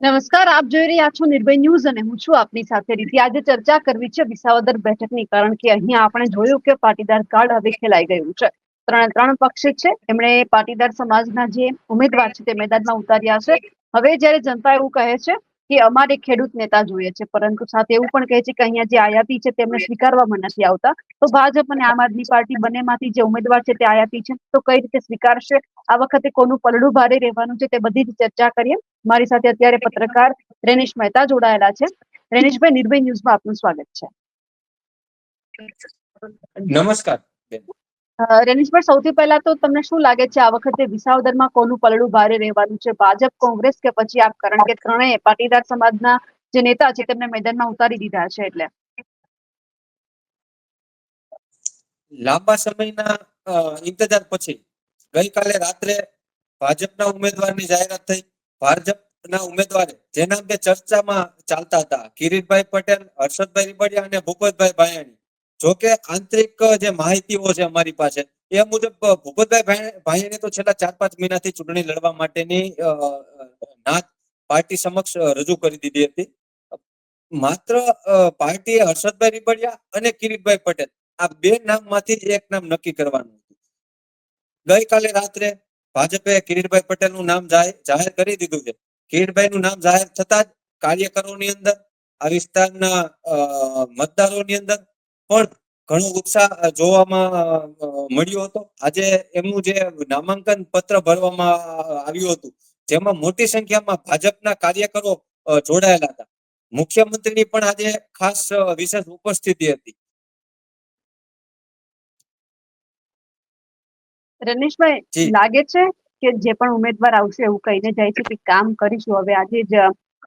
નમસ્કાર, આપ જોઈ રહ્યા છો નિર્ભય ન્યૂઝ અને હું છું આપની સાથે રીતિ. આજે ચર્ચા કરવી છે વિસાવદર બેઠકની, કારણ કે અહીંયા આપણે જોયું કે પાટીદાર કાર્ડ હવે ખેલાઈ ગયું છે. ત્રણ ત્રણ પક્ષ છે. એમણે પાટીદાર સમાજના જે ઉમેદવાર છે તે મેદાનમાં ઉતાર્યા છે. હવે જ્યારે જનતા એવું કહે છે કે અમારે ખેડૂત નેતા જોઈએ છે, પરંતુ સાથે એવું પણ કહે છે કે અહીંયા જે આયાતી છે તેમને સ્વીકારવામાં નથી આવતા. તો ભાજપ અને આમ આદમી પાર્ટી બંનેમાંથી જે ઉમેદવાર છે તે આયાતી છે, તો કઈ રીતે સ્વીકારશે? આ વખતે કોનું પલડું ભારે રહેવાનું છે તે બધી જ ચર્ચા કરીએ. મારી સાથે અત્યારે પત્રકાર રેનિશ મહેતા જોડાયેલા છે. રેનિશભાઈ, નિર્ભય ન્યૂઝમાં આપનું સ્વાગત છે. નમસ્કાર. અ, સૌથી પહેલા તો તમને શું લાગે છે આ વખતે વિસાવદરમાં કોનું પલડું ભારે રહેવાનું છે? ભાજપ કોંગ્રેસ કે પછી આપ કારણ કે ત્રણેય પાટીદાર સમાજના જે નેતા છે તેમને મેદાનમાં ઉતારી દીધા છે એટલે? લાંબા સમયના ઇંતજાર પછી ગઈકાલે રાત્રે ભાજપના ઉમેદવારની જાહેરાત થઈ. ભાજપના ઉમેદવારે જેના અંગે ચર્ચામાં ચાલતા હતા કિરીટભાઈ પટેલ હર્ષદભાઈ રીબડિયા અને ભૂપતભાઈ ભાયાણી. જો કે આંતરિક જે માહિતીઓ છે અમારી પાસે, એ મુજબ ભૂપતભાઈ ભાઈ તો છેલ્લા ચાર પાંચ મહિનાથી ચૂંટણી લડવા માટેની નાત પાર્ટી સમક્ષ રજૂ કરી દીધી હતી. માત્ર પાર્ટીએ હર્ષદભાઈ રીબડિયા અને કિરીટભાઈ પટેલ, આ બે નામમાંથી જ એક નામ નક્કી કરવાનું હતું. ગઈકાલે રાત્રે ભાજપે કિરીટભાઈ પટેલનું નામ જાહેર કરી દીધું છે. કિરીટભાઈનું નામ જાહેર થતા જ કાર્યકરોની અંદર, આ વિસ્તારના મતદારોની અંદર પણ ઘણો ઉત્સાહ જોવામાં મળ્યો હતો. આજે એમનું જે નામાંકન પત્ર ભરવામાં આવ્યું હતું જેમાં મોટી સંખ્યામાં ભાજપના કાર્યકરો જોડાયેલા હતા. મુખ્યમંત્રીની પણ આજે ખાસ વિશેષ ઉપસ્થિતિ હતી. રમેશભાઈ લાગે છે કે જે પણ ઉમેદવાર આવશે એવું કહીને જાય છે કે કામ કરીશું? હવે આજે જ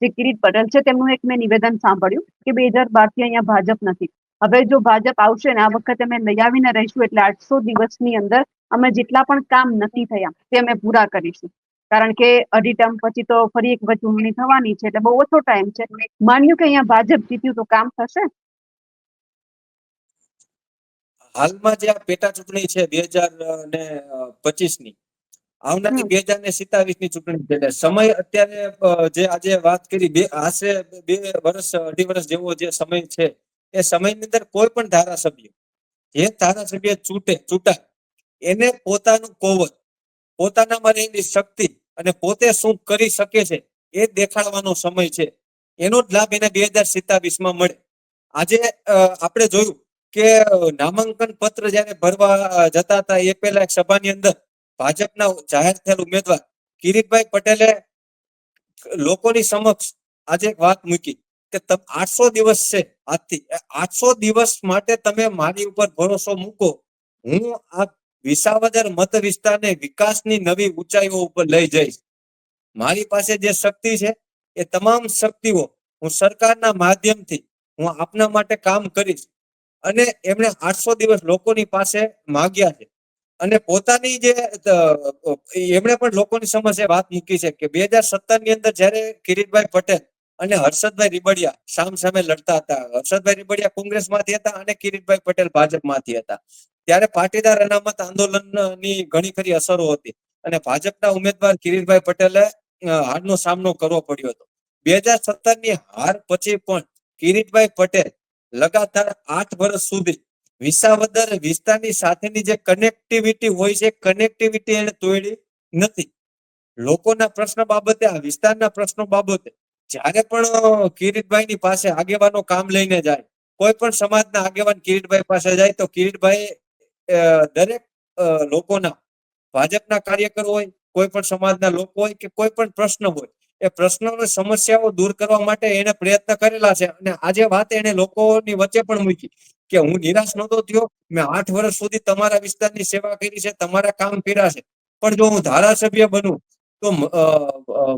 જે કિરીટ પટેલ છે તેમનું એક મેં નિવેદન સાંભળ્યું કે બે હજાર બારથી અહીંયા ભાજપ નથી. હવે જો ભાજપ આવશે ને આ વખતે અમે લઈ રહીશું એટલે આઠસો દિવસની અંદર અમે જેટલા પણ કામ નથી થયા તે અમે પૂરા કરીશું. કારણ કે અઢી ટર્મ પછી તો ફરી એક ચૂંટણી થવાની છે એટલે બહુ ઓછો ટાઈમ છે. માન્યું કે અહીંયા ભાજપ જીત્યું તો કામ થશે? હાલમાં જે આ પેટા ચૂંટણી છે બે હજાર ને પચીસની આવનારી બે હજાર ને સિત્તાવીસની ચૂંટણી છે સમય અત્યારે જે આજે વાત કરી બે આશરે બે વર્ષ અઢી વર્ષ જેવો જે સમય છે એ સમયની અંદર કોઈ પણ ધારાસભ્ય, જે ધારાસભ્ય ચૂંટે, ચૂંટાય, એને પોતાનું કોવત પોતાનામાં રહેલી શક્તિ અને પોતે શું કરી શકે છે એ દેખાડવાનો સમય છે. એનો જ લાભ એને બે હજાર સિત્તાવીસમાં મળે. આજે આપણે જોયું કે નામાંકન પત્ર જયારે ભરવા જતા હતા એ પહેલા એક સભાની અંદર ભાજપના જાહેર થયેલ ઉમેદવાર કિરીટભાઈ પટેલે લોકોની સમક્ષ આજે એક વાત મૂકી. કે આઠસો દિવસ છે. આજથી આઠસો દિવસ માટે તમે મારી ઉપર ભરોસો મૂકો. હું આ વિસાવદર મત વિસ્તારને વિકાસની નવી ઊંચાઈઓ ઉપર લઈ જઈશ. મારી પાસે જે શક્તિ છે, એ તમામ શક્તિઓ હું સરકારના માધ્યમથી હું આપના માટે કામ કરીશ. અને એમણે આઠસો દિવસ લોકોની પાસે માગ્યા છે. અને પોતાની જે એમણે પણ લોકોની સમસ્યા વાત મૂકી છે કે બે હજાર સત્તરની અંદર જ્યારે કિરીટભાઈ પટેલ અને હર્ષદભાઈ રીબડિયા સામ સામે લડતા હતા. હર્ષદભાઈ રીબડિયા કોંગ્રેસમાંથી હતા અને કિરીટભાઈ પટેલ ભાજપમાંથી હતા. ત્યારે પાટીદાર અનામત આંદોલનની ઘણી ખરી અસરો હતી અને ભાજપના ઉમેદવાર કિરીટભાઈ પટેલે હારનો સામનો કરવો પડ્યો હતો. બે હજાર સત્તરની હાર પછી પણ કિરીટભાઈ પટેલ લગાતાર આઠ વર્ષ સુધી વિસાવદર વિસ્તારની સાથેની જે કનેક્ટિવિટી હોય છે કનેક્ટિવિટી એને તોડી નથી. લોકોના પ્રશ્ન બાબતે, આ વિસ્તારના પ્રશ્નો બાબતે જ્યારે પણ કિરીટભાઈ ની પાસે આગેવાનો કામ લઈને જાય, કોઈ પણ સમાજના આગેવાન કિરીટભાઈ પાસે જાય, તો કિરીટભાઈ દરેક લોકોના, ભાજપના કાર્યકર હોય, કોઈ પણ સમાજના લોકો હોય કે કોઈ પણ પ્રશ્ન હોય, એ પ્રશ્નોને સમસ્યાઓ દૂર કરવા માટે એને પ્રયત્ન કરેલા છે. અને આજે વાત એને લોકોની વચ્ચે પણ મૂકી કે હું નિરાશ નહોતો થયો, મેં આઠ વર્ષ સુધી તમારા વિસ્તારની સેવા કરી છે, તમારા કામ કર્યા છે. પણ જો હું ધારાસભ્ય બનું તો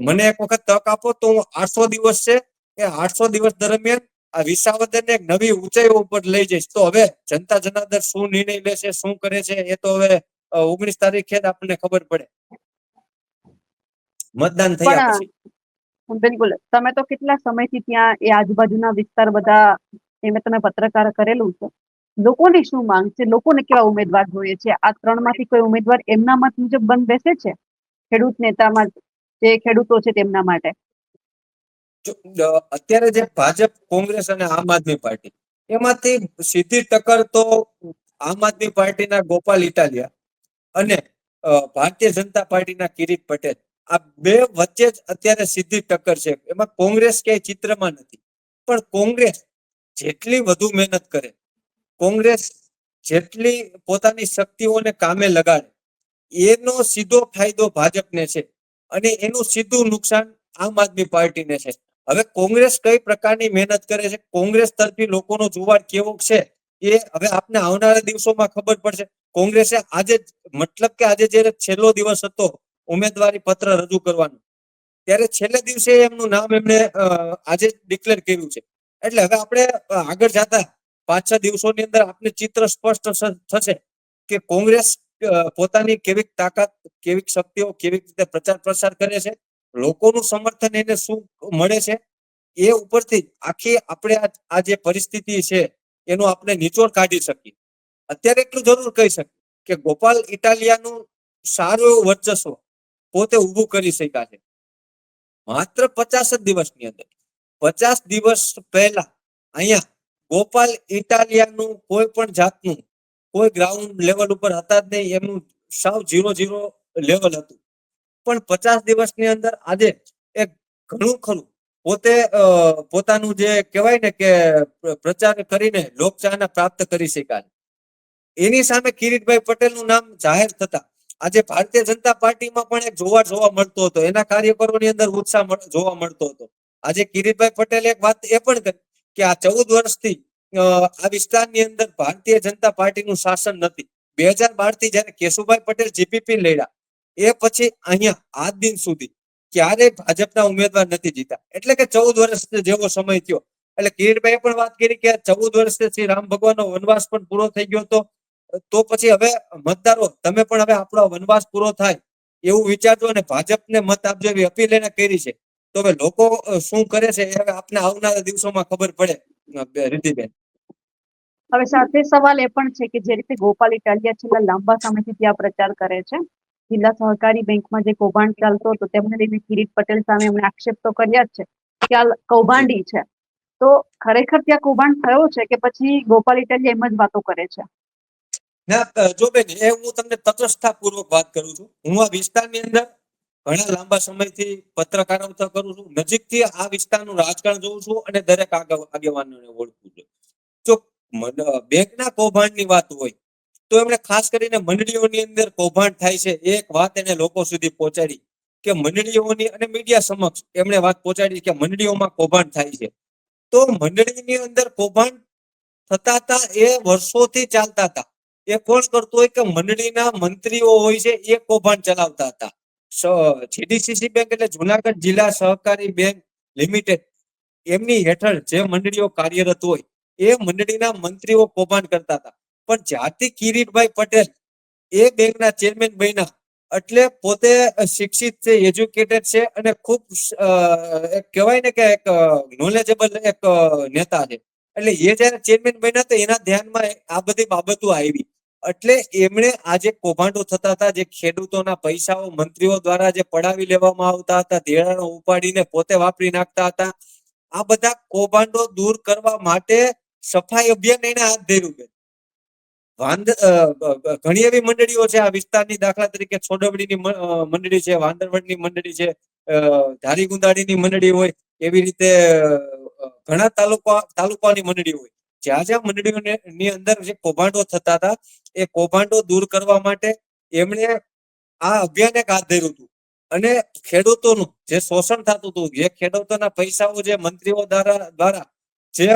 મને એક વખત તક આપો તો હું આઠસો દિવસ છે એ આઠસો દિવસ દરમિયાન આ વિસાવદરને એક નવી ઊંચાઈઓ ઉપર લઈ જઈશ. તો હવે જનતા જનાર્દન શું નિર્ણય લેશે શું કરે છે એ તો હવે ઓગણીસ તારીખે જ આપણને ખબર પડે. મતદાન થયા પછી. બિલકુલ. તમે તો કેટલા સમયથી ત્યાં એ આજુબાજુના વિસ્તાર બધા એમાં તમે પત્રકાર કરેલું છે. લોકોની શું માંગ છે? લોકોને કેવા ઉમેદવાર જોઈએ છે? આ ત્રણમાંથી કોઈ ઉમેદવાર એમના મત મુજબ બંધ બેસે છે? ખેડૂત નેતામાં જે ખેડૂતો છે તેમના માટે? અત્યારે જે ભાજપ, કોંગ્રેસ અને આમ આદમી પાર્ટી, એમાંથી સીધી ટક્કર તો આમ આદમી પાર્ટીના ગોપાલ ઇટાલિયા અને ભારતીય જનતા પાર્ટીના કિરીટ પટેલ, આ બે વચ્ચે જ અત્યારે સીધી ટક્કર છે. એમાં કોંગ્રેસ ક્યાંય ચિત્રમાં નથી. પણ કોંગ્રેસ જેટલી વધુ મહેનત કરે, કોંગ્રેસ જેટલી પોતાની શક્તિઓને કામે લગાડે એનો સીધો ફાયદો ભાજપને છે અને એનું સીધું નુકસાન આમ આદમી પાર્ટીને છે. હવે કોંગ્રેસ કઈ પ્રકારની મહેનત કરે છે? કોંગ્રેસ તરફી લોકોનો જુવાળ કેવો છે એ હવે આપને આવનારા દિવસોમાં ખબર પડશે. કોંગ્રેસે આજે મતલબ કે આજે જ્યારે છેલ્લો દિવસ હતો ઉમેદવારી પત્ર રજૂ કરવાનો, ત્યારે છેલ્લે દિવસે એમનું નામ એમને આજે ડિક્લેર કર્યું છે. એટલે હવે આપણે આગળ જતા પાંચ છ દિવસોની અંદર આપને ચિત્ર સ્પષ્ટ થશે કે કોંગ્રેસ પોતાની કેવી તાકાત કેવી શક્તિઓ કેવી રીતે પ્રચાર પ્રસાર કરે છે, લોકોનું સમર્થન એને શું મળે છે, એ ઉપરથી આખી આપણે આ- જે પરિસ્થિતિ છે, એનું આપણે નિચોડ કાઢી શકીએ. અત્યારે એટલું જરૂર કહી શકીએ કે ગોપાલ ઇટાલિયાનું સારું એવું વર્ચસ્વ પોતે ઊભું કરી શક્યા છે. માત્ર પચાસ જ દિવસની અંદર. પચાસ દિવસ પહેલા અહીંયા ગોપાલ ઇટાલિયાનું કોઈ પણ જાતનું કોઈ ગ્રાઉન્ડ લેવલ ઉપર હતા જ નહીં, એમનું સાવ ઝીરો ઝીરો લેવલ હતું. પણ પચાસ દિવસની અંદર આજે એક ઘણું ખરું. પોતે પોતાનું જે કહેવાય ને કે પ્રચાર કરીને લોકચાહના પ્રાપ્ત કરી શકાય એની સામે કિરીટભાઈ પટેલનું નામ જાહેર થતા આજે ભારતીય જનતા પાર્ટીમાં પણ એક જોવા જોવા મળતો હતો. એના કાર્યકરોની અંદર ઉત્સાહ જોવા મળતો હતો. આજે કિરીટભાઈ પટેલે એક વાત એ પણ કરી કે આ ચૌદ વર્ષથી આ વિસ્તારની અંદર ભારતીય જનતા પાર્ટીનું શાસન નથી. બે હજાર બારથી જયારે કેશુભાઈ પટેલ જીપીપી લડ્યા એ પછી અહીંયા આજ દિન સુધી ક્યારેય ભાજપના ઉમેદવાર નથી જીતા એટલે કે ચૌદ વર્ષ જેવો સમય થયો. એટલે કિરીટભાઈ પણ વાત કરી કે ચૌદ વર્ષે શ્રી રામ ભગવાનનો વનવાસ પણ પૂરો થઈ ગયો હતો. તો પછી હવે મતદારો તમે પણ હવે આપણો વનવાસ પૂરો થાય એવું વિચારજો અને ભાજપને મત આપજો એવી અપીલ એને કરી છે. તો હવે લોકો શું કરે છે એ હવે આપને આવનારા દિવસોમાં ખબર પડે અ, રિદ્ધિબેન હવે સાથે સવાલ એ પણ છે કે જે રીતે ગોપાલ ઇટાલિયા છેલ્લા લાંબા સમયથી ત્યાં પ્રચાર કરે છે, જિલ્લા સહકારી બેંકમાં જે કૌભાંડ ચાલતો હતો તેમને લઈને કિરીટ પટેલ સામે એમણે આક્ષેપ તો કર્યા જ છે કે આ કૌભાંડી છે. તો ખરેખર ત્યાં કૌભાંડ થયો છે કે પછી ગોપાલ ઇટાલિયા એમ જ વાતો કરે છે? ના જો બેન, એ હું તમને તટસ્થતા પૂર્વક વાત કરું છું. હું આ વિસ્તારની અંદર ઘણા લાંબા સમયથી પત્રકારત્વ કરું છું. નજીકથી આ વિસ્તારનું રાજકારણ જોઉં છું અને દરેક આગેવ- આગેવાનોને ઓળખું છું. બેંકના કૌભાંડની વાત હોય, તો એમણે ખાસ કરીને મંડળીઓની અંદર કૌભાંડ થાય છે. એક વાત એને લોકો સુધી પહોંચાડી કે મંડળીઓની અને મીડિયા સમક્ષ એમણે વાત પહોંચાડી કે મંડળીઓમાં કૌભાંડ થાય છે. તો મંડળીની અંદર કૌભાંડ થતા હતા એ વર્ષોથી ચાલતા હતા. એ કોણ કરતું હોય કે મંડળીના મંત્રીઓ હોય છે એ કૌભાંડ ચલાવતા હતા. જીડીસીસી બેંક એટલે જુનાગઢ જિલ્લા સહકારી બેંક લિમિટેડ. એમની હેઠળ જે મંડળીઓ કાર્યરત હોય એ મંડળીના મંત્રીઓ કૌભાંડ કરતા હતા. પણ જ્યાંથી કિરીટભાઈ પટેલ એ બેંકના ચેરમેન બન્યા, એટલે પોતે શિક્ષિત છે, એજ્યુકેટેડ છે અને ખૂબ કહેવાય ને કે એક નોલેજેબલ એક નેતા છે. એટલે એ જયારે ચેરમેન બન્યા તો એના ધ્યાનમાં આ બધી બાબતો આવી. એટલે એમણે આ જે કૌભાંડો થતા હતા, જે ખેડૂતોના પૈસાઓ મંત્રીઓ દ્વારા જે પડાવી લેવામાં આવતા હતા ધેરાણો ઉપાડીને પોતે વાપરી નાખતા હતા. આ બધા કૌભાંડો દૂર કરવા માટે સફાઈ અભિયાન એને હાથ ધર્યું છે. વાંદ ઘણી એવી મંડળીઓ છે આ વિસ્તારની દાખલા તરીકે છોડવડીની મંડળી છે વાંદરવડની મંડળી છે ધારી ગુંદાડીની મંડળી હોય, એવી રીતે ઘણા તાલુકા, તાલુકાની મંડળી હોય. જ્યાં જ્યાં મંડળીઓને અંદર જે કૌભાંડો થતા હતા, એ કૌભાંડો દૂર કરવા માટે એમણે આ અભિયાન એક હાથ ધર્યું હતું. અને ખેડૂતોનું જે શોષણ થતું હતું, જે ખેડૂતોના પૈસાઓ જે મંત્રીઓ દ્વારા દ્વારા જે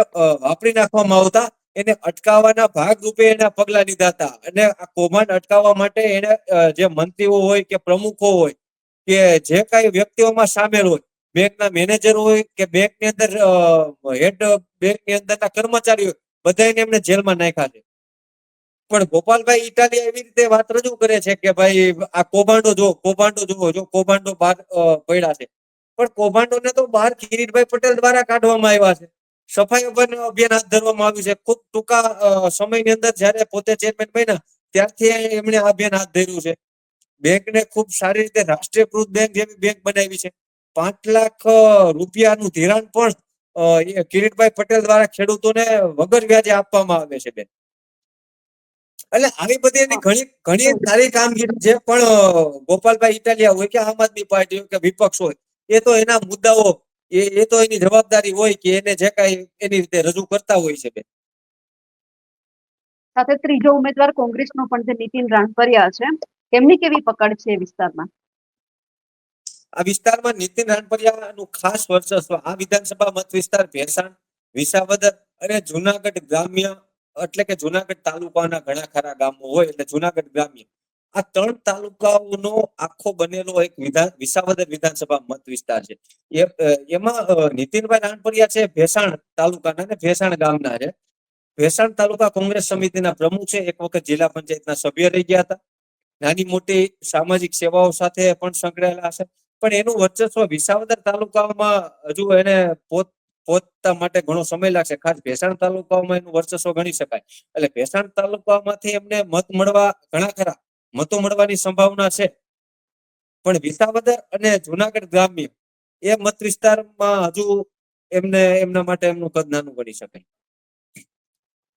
વાપરી નાખવામાં આવતા, એને અટકાવવાના ભાગરૂપે એના પગલા લીધા હતા. અને આ કૌભાંડ અટકાવવા માટે એને જે મંત્રીઓ હોય કે પ્રમુખો હોય, કે જે કઈ વ્યક્તિઓમાં સામેલ હોય, બેંકના મેનેજર હોય કે બેંકની અંદર હેડ બેંકની અંદરના કર્મચારીઓ બધાને એમને જેલમાં નાખ્યા છે. પણ ગોપાલભાઈ ઇટાલી એવી રીતે વાત રજૂ કરે છે કે ભાઈ, આ કૌભાંડો જો કૌભાંડો જુઓ, જો કૌભાંડો બહાર પડ્યા છે. પણ કૌભાંડોને તો બહાર કિરીટભાઈ પટેલ દ્વારા કાઢવામાં આવ્યા છે. સફાઈ અભિયાન હાથ ધરવામાં આવ્યું છે. ખૂબ ટૂંકા સમયની અંદર જયારે પોતે ચેરમેન બન્યા ત્યારથી એમણે આ અભિયાન હાથ ધર્યું છે. બેંકને ખૂબ સારી રીતે રાષ્ટ્રીયકૃત બેંક જેવી બેંક બનાવી છે. પાંચ લાખ રૂપિયાનું ધિરાણ પણ કિરીટભાઈ પટેલ દ્વારા ખેડૂતોને વગર વ્યાજે આપવામાં આવે છે બેન. એટલે આવી બધી એની ઘણી ઘણી સારી કામગીરી છે પણ ગોપાલભાઈ ઇટાલિયા હોય કે આમ આદમી પાર્ટી હોય કે વિપક્ષ હોય એ તો એના મુદ્દાઓ એ એ તો એની જવાબદારી હોય કે એને જે કાંઈ એની રીતે રજૂ કરતા હોય છે બેન સાથે ત્રીજો ઉમેદવાર કોંગ્રેસનો પણ જે નીતિન રાણપરિયા છે એમની કેવી પકડ છે વિસ્તારમાં? આ વિસ્તારમાં નીતિન રાણપરિયાનું ખાસ વર્ચસ્વ આ વિધાનસભા મત વિસ્તાર ભેસાણ વિસાવદર અને જુનાગઢ ગ્રામ્ય એટલે કે જુનાગઢ તાલુકાના ઘણા ખરા ગામો હોય એટલે જુનાગઢ ગ્રામ્ય. આ ત્રણ તાલુકાઓનો આખો બનેલો એક વિધાન, વિસાવદર વિધાનસભા મત વિસ્તાર છે. એમાં નીતિનભાઈ રાણપરિયા છે, ભેસાણ તાલુકાના અને ભેસાણ ગામના છે. ભેસાણ તાલુકા કોંગ્રેસ સમિતિના પ્રમુખ છે. એક વખત જિલ્લા પંચાયતના સભ્ય રહી ગયા હતા. નાની મોટી સામાજિક સેવાઓ સાથે પણ સંકળાયેલા છે પણ એનું વર્ચસ્વ વિસાવદર તાલુકામાં હજુ એને પોત પહોંચતા માટે ઘણો સમય લાગશે. ખાસ ભેસાણ તાલુકામાં એનું વર્ચસ્વ ગણી શકાય. એટલે ભેસાણ તાલુકામાંથી એમને મત મળવા ઘણા ખરા. મતો મળવાની સંભાવના છે. પણ વિસાવદર અને જુનાગઢ ગ્રામ્ય એ મત વિસ્તારમાં હજુ એમને એમના માટે એમનું કદ નાનું ગણી શકાય.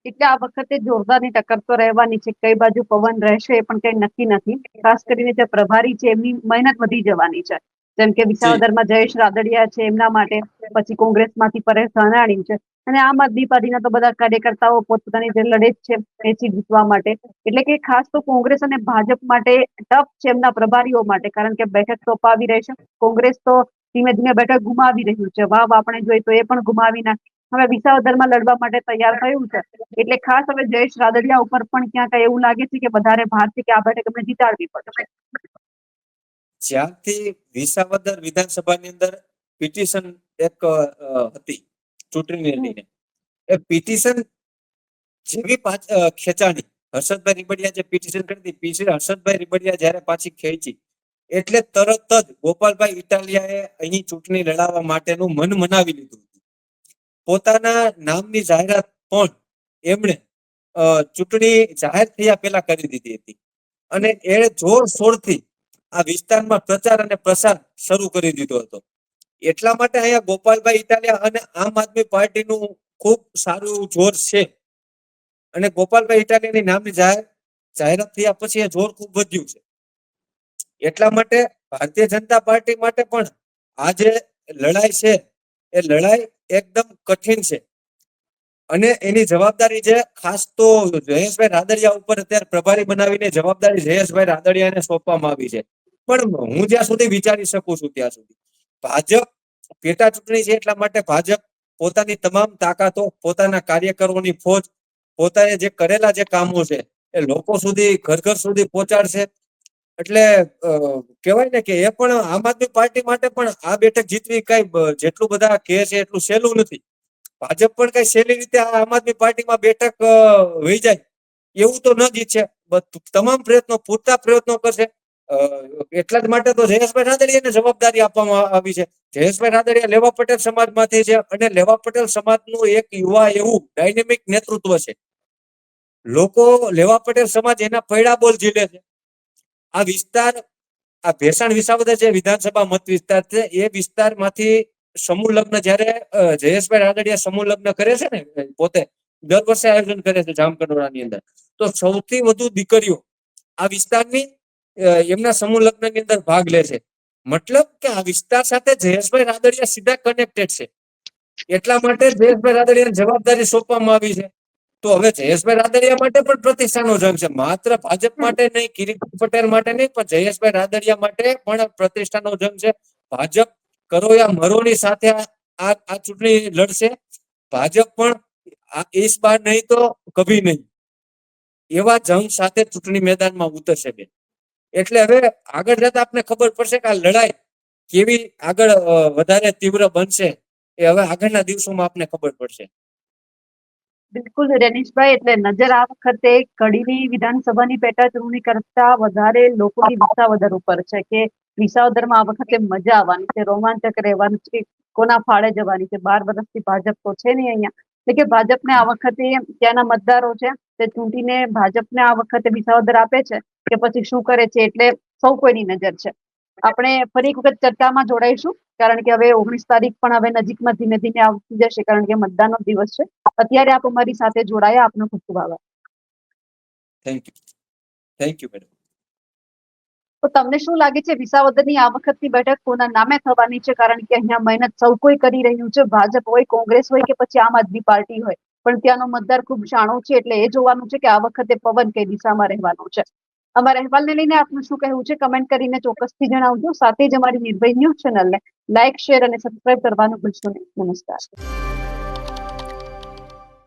એટલે આ વખતે જોરદારની ટક્કર તો રહેવાની છે. કઈ બાજુ પવન રહેશે એ પણ કઈ નક્કી નથી. ખાસ કરીને જે પ્રભારી છે એમની મહેનત વધી જવાની છે. જેમ કે વિસાવદરમાં જયેશ રાદડિયા છે એમના માટે. પછી કોંગ્રેસમાંથી પરેશ ધાનાણી છે. અને આમ આદમી પાર્ટીના તો બધા કાર્યકર્તાઓ પોતપોતાની જે લડે છે એ સીટ જીતવા માટે. એટલે કે ખાસ તો કોંગ્રેસ અને ભાજપ માટે ટફ છે એમના પ્રભારીઓ માટે, કારણ કે બેઠક સોંપાવી રહેશે કોંગ્રેસ તો ધીમે ધીમે બેઠક ગુમાવી રહ્યું છે. વાવ, આપણે જોઈએ તો એ પણ ગુમાવી નાખી. હવે વિસાવદરમાં લડવા માટે તૈયાર થયું છે. એટલે ખાસ હવે જયેશ રાદડિયા ઉપર પણ ક્યાંક એવું લાગે છે કે વધારે ભાર છે કે આ બેઠક એમને જીતાડવી પડશે. જ્યારથી વિસાવદર વિધાનસભાની અંદર પિટિશન એક હતી. ચૂંટણીને લઈને. એ પિટિશન જેવી ખેંચાણી. હર્ષદભાઈ રીબડિયા જે પિટિશન કરી હતી પિટિશન હર્ષદભાઈ રીબડિયા જયારે પાછી ખેંચી એટલે તરત જ ગોપાલભાઈ ઇટાલિયાએ અહીં ચૂંટણી લડાવવા માટેનું મન મનાવી લીધું હતું. પોતાના નામની જાહેરાત પણ એમણે ચૂંટણી જાહેર થયા પહેલા કરી દીધી હતી. અને એ જોરશોરથી આ વિસ્તારમાં પ્રચાર અને પ્રસાર શરૂ કરી દીધો હતો. એટલા માટે અહીંયા ગોપાલભાઈ ઇટાલિયા અને આમ આદમી પાર્ટીનું ખૂબ સારું એવું જોર છે. અને ગોપાલભાઈ ઇટાલિયાની નામની જાહેર, જાહેરાત થયા પછી એ જોર ખૂબ વધ્યું છે. એટલા માટે ભારતીય જનતા પાર્ટી માટે પણ આ જે લડાઈ છે. એ લડાઈ એકદમ કઠિન છે. અને એની જવાબદારી છે ખાસ તો જયેશભાઈ રાદડિયા ઉપર અત્યારે પ્રભારી બનાવીને જવાબદારી જયેશભાઈ રાદડિયાને સોંપવામાં આવી છે. પણ હું જ્યાં સુધી વિચારી શકું છું ત્યાં સુધી. ભાજપ પેટા ચૂંટણી છે એટલા માટે ભાજપ પોતાની તમામ તાકાતો, પોતાના કાર્યકરોની ફોજ, પોતાએ જે કરેલા જે કામો છે, એ લોકો સુધી, ઘર ઘર સુધી પહોંચાડશે. એટલે કહેવાય ને કે એ પણ આમ આદમી પાર્ટી માટે પણ આ બેઠક જીતવી કઈ જેટલું બધા કહે છે એટલું સહેલું નથી. ભાજપ પણ કઈ સહેલી રીતે આમ આદમી પાર્ટીમાં બેઠક વહી જાય. એવું તો ન જીતશે. તમામ પ્રયત્નો, પૂરતા પ્રયત્નો કરશે. એટલા જ માટે તો જયેશભાઈ રાદડિયાને જવાબદારી આપવામાં આવી છે. જયેશભાઈ રાદડિયા લેવા પટેલ સમાજમાંથી છે અને લેવા પટેલ સમાજનું એક યુવા એવું ડાયનેમિક નેતૃત્વ છે. લોકો લેવા પટેલ સમાજ એના પૈડા બોલ ઝીલે છે. આ વિસ્તાર, આ ભેસાણ વિસાવદર જે વિધાનસભા મત વિસ્તાર છે એ વિસ્તારમાંથી સમૂહ લગ્ન જ્યારે જયેશભાઈ રાદડિયા સમૂહ લગ્ન કરે છે ને પોતે દર વર્ષે આયોજન કરે છે જામકંડોળાની અંદર. તો સૌથી વધુ દીકરીઓ આ વિસ્તારની એમના સમૂહ લગ્નની અંદર ભાગ લે છે. મતલબ કે આ વિસ્તાર સાથે જયેશભાઈ રાદડિયા સીધા કનેક્ટેડ છે. એટલા માટે જયેશભાઈ રાદડિયાને જવાબદારી સોંપવામાં આવી છે. તો હવે જયેશભાઈ રાદડિયા માટે પણ પ્રતિષ્ઠાનો જંગ છે. માત્ર ભાજપ માટે નહીં, કિરીટ પટેલ માટે નહીં, પણ જયેશભાઈ રાદડિયા માટે પણ પ્રતિષ્ઠાનો જંગ છે. ભાજપ કરો યા મરોની સાથે આ આ ચૂંટણી લડશે. ભાજપ પણ ઇસ બાર નહીં તો કભી નહીં. એવા જંગ સાથે ચૂંટણી મેદાનમાં ઉતરશે બેન. એટલે હવે આગળ જતા આપને ખબર પડશે કે આ લડાઈ કેવી આગળ વધારે તીવ્ર બનશે એ હવે આગળના દિવસોમાં આપને ખબર પડશે. બિલકુલ રેનીશભાઈ, એટલે નજર આ વખતે કડીની વિધાનસભાની પેટા ચૂંટણી કરતા વધારે લોકોની વિસાવદર ઉપર છે કે વિસાવદરમાં આ વખતે મજા આવવાની છે, રોમાંચક રહેવાનું છે, કોના ફાળે જવાની છે, બાર વર્ષથી ભાજપ તો છે નહીં અહીંયા. એટલે કે ભાજપને આ વખતે ત્યાંના મતદારો છે તે ચૂંટીને ભાજપને આ વખતે વિસાવદર આપે છે કે પછી શું કરે છે એટલે સૌ કોઈની નજર છે. આપણે ફરી એક વખત ચર્ચામાં જોડાઈશું કારણ કે હવે ઓગણીસ તારીખ પણ હવે નજીકમાં ધીમે ધીમે આવતી જશે કારણ કે મતદાનનો દિવસ છે. અત્યારે આપ અમારી સાથે જોડાયા આપનો ખૂબ ખૂબ આભાર. Thank you thank you madam તો તમને શું લાગે છે? વિસાવદરની આ વખતની બેઠક કોના નામે થવાની છે? કારણ કે અહીંયા મહેનત સૌ કોઈ કરી રહ્યું છે. ભાજપ હોય, કોંગ્રેસ હોય કે પછી આમ આદમી પાર્ટી હોય. પણ ત્યાંનો મતદાર ખૂબ શાણો છે, એટલે એ જોવાનું છે કે આ વખતે પવન કઈ દિશામાં રહેવાનો છે. અમારા અહેવાલને લઈને આપનું શું કહેવું છે? કમેન્ટ કરીને ચોક્કસથી જણાવજો. સાથે જ અમારી નિર્ભય ન્યૂઝ ચેનલને લાઇક શેર અને સબસ્ક્રાઇબ કરવાનું ભૂલશો નહીં. નમસ્કાર.